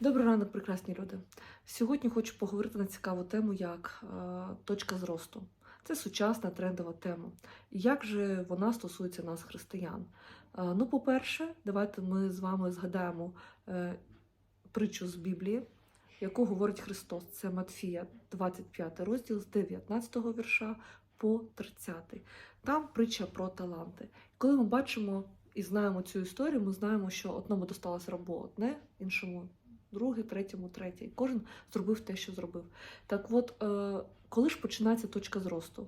Добрий ранок, прекрасні люди. Сьогодні хочу поговорити на цікаву тему як е, точка зросту. Це сучасна трендова тема. Як же вона стосується нас, християн? Е, ну, по-перше, давайте ми з вами згадаємо е, притчу з Біблії, яку говорить Христос. Це Матфія, 25 розділ з 19 вірша по 30. Там притча про таланти. Коли ми бачимо і знаємо цю історію, ми знаємо, що одному досталося рабу одне, іншому друге, третьому, третє. І Кожен зробив те, що зробив. Так от, е, коли ж починається точка зросту?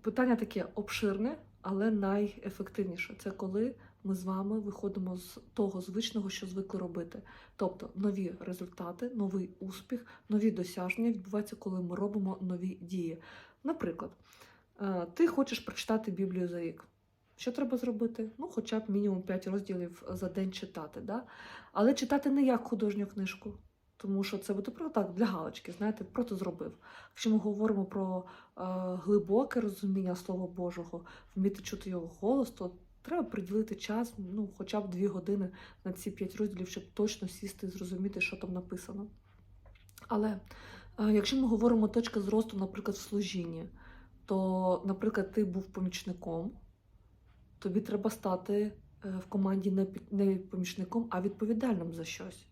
Питання таке обширне, але найефективніше. Це коли ми з вами виходимо з того звичного, що звикли робити. Тобто нові результати, новий успіх, нові досягнення відбуваються, коли ми робимо нові дії. Наприклад, е, ти хочеш прочитати Біблію за рік. Що треба зробити? Ну, хоча б мінімум 5 розділів за день читати. Да? Але читати не як художню книжку, тому що це буде просто так для галочки, знаєте, просто зробив. Якщо ми говоримо про е, глибоке розуміння Слова Божого, вміти чути його голос, то треба приділити час, ну, хоча б 2 години на ці 5 розділів, щоб точно сісти і зрозуміти, що там написано. Але е, якщо ми говоримо точка зросту, наприклад, в служінні, то, наприклад, ти був помічником тобі треба стати е, в команді не помічником, а відповідальним за щось.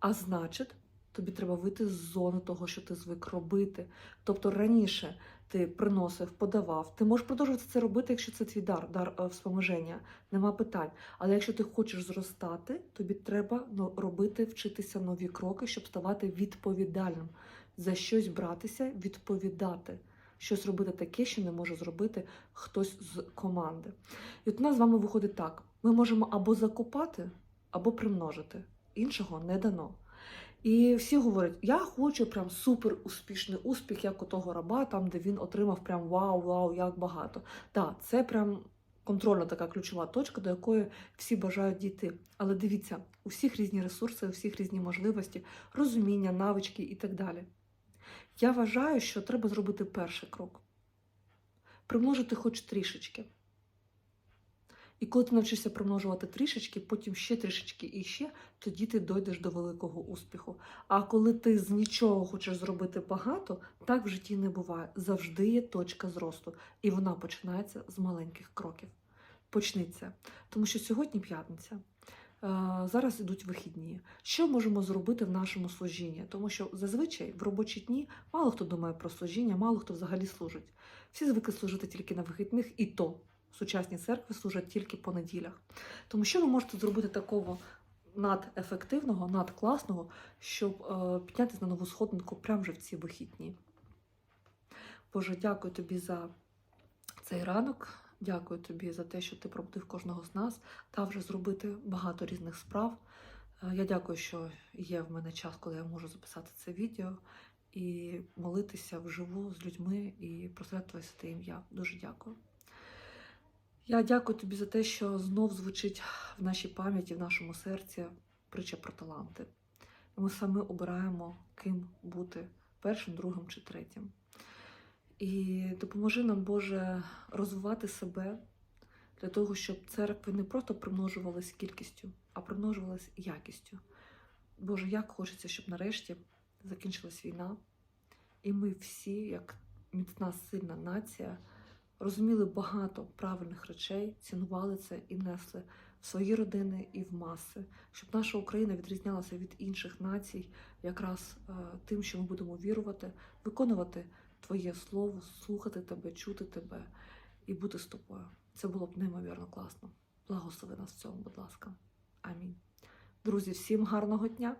А значить, тобі треба вийти з зони того, що ти звик робити. Тобто раніше ти приносив, подавав. Ти можеш продовжувати це робити, якщо це твій дар, дар е, вспоможення, нема питань. Але якщо ти хочеш зростати, тобі треба ну, робити, вчитися нові кроки, щоб ставати відповідальним. За щось братися, відповідати. Щось робити таке, що не може зробити хтось з команди. І от у нас з вами виходить так: ми можемо або закопати, або примножити. Іншого не дано. І всі говорять: я хочу прям супер успішний успіх, як у того раба, там, де він отримав прям вау, вау, як багато. Так, це прям контрольна така ключова точка, до якої всі бажають дійти. Але дивіться, у всіх різні ресурси, у всіх різні можливості, розуміння, навички і так далі. Я вважаю, що треба зробити перший крок. Примножити хоч трішечки. І коли ти навчишся примножувати трішечки, потім ще трішечки і ще, тоді ти дойдеш до великого успіху. А коли ти з нічого хочеш зробити багато, так в житті не буває. Завжди є точка зросту, і вона починається з маленьких кроків. Почниться. Тому що сьогодні п'ятниця. Е, Зараз ідуть вихідні. Що можемо зробити в нашому служінні? Тому що зазвичай в робочі дні мало хто думає про служіння, мало хто взагалі служить. Всі звикли служити тільки на вихідних, і то сучасні церкви служать тільки по неділях. Тому що ви можете зробити такого надефективного, надкласного, щоб е, піднятися на нову сходинку прямо вже в ці вихідні. Боже, дякую тобі за цей ранок. Дякую тобі за те, що ти пробудив кожного з нас та вже зробити багато різних справ. Е, Я дякую, що є в мене час, коли я можу записати це відео і молитися вживу з людьми і прославляти Твоє святе ім'я. Дуже дякую. Я дякую тобі за те, що знов звучить в нашій пам'яті, в нашому серці притча про таланти. Ми саме обираємо, ким бути першим, другим чи третім. І допоможи нам, Боже, розвивати себе для того, щоб церкви не просто примножувались кількістю, а примножувались якістю. Боже, як хочеться, щоб нарешті закінчилась війна, і ми всі, як міцна сильна нація, розуміли багато правильних речей, цінували це і несли в свої родини і в маси, щоб наша Україна відрізнялася від інших націй, якраз е, тим, що ми будемо вірувати, виконувати Твоє слово, слухати тебе, чути тебе і бути з тобою. Це було б неймовірно класно. Благослови нас в цьому, будь ласка. Амінь. Друзі, всім гарного дня!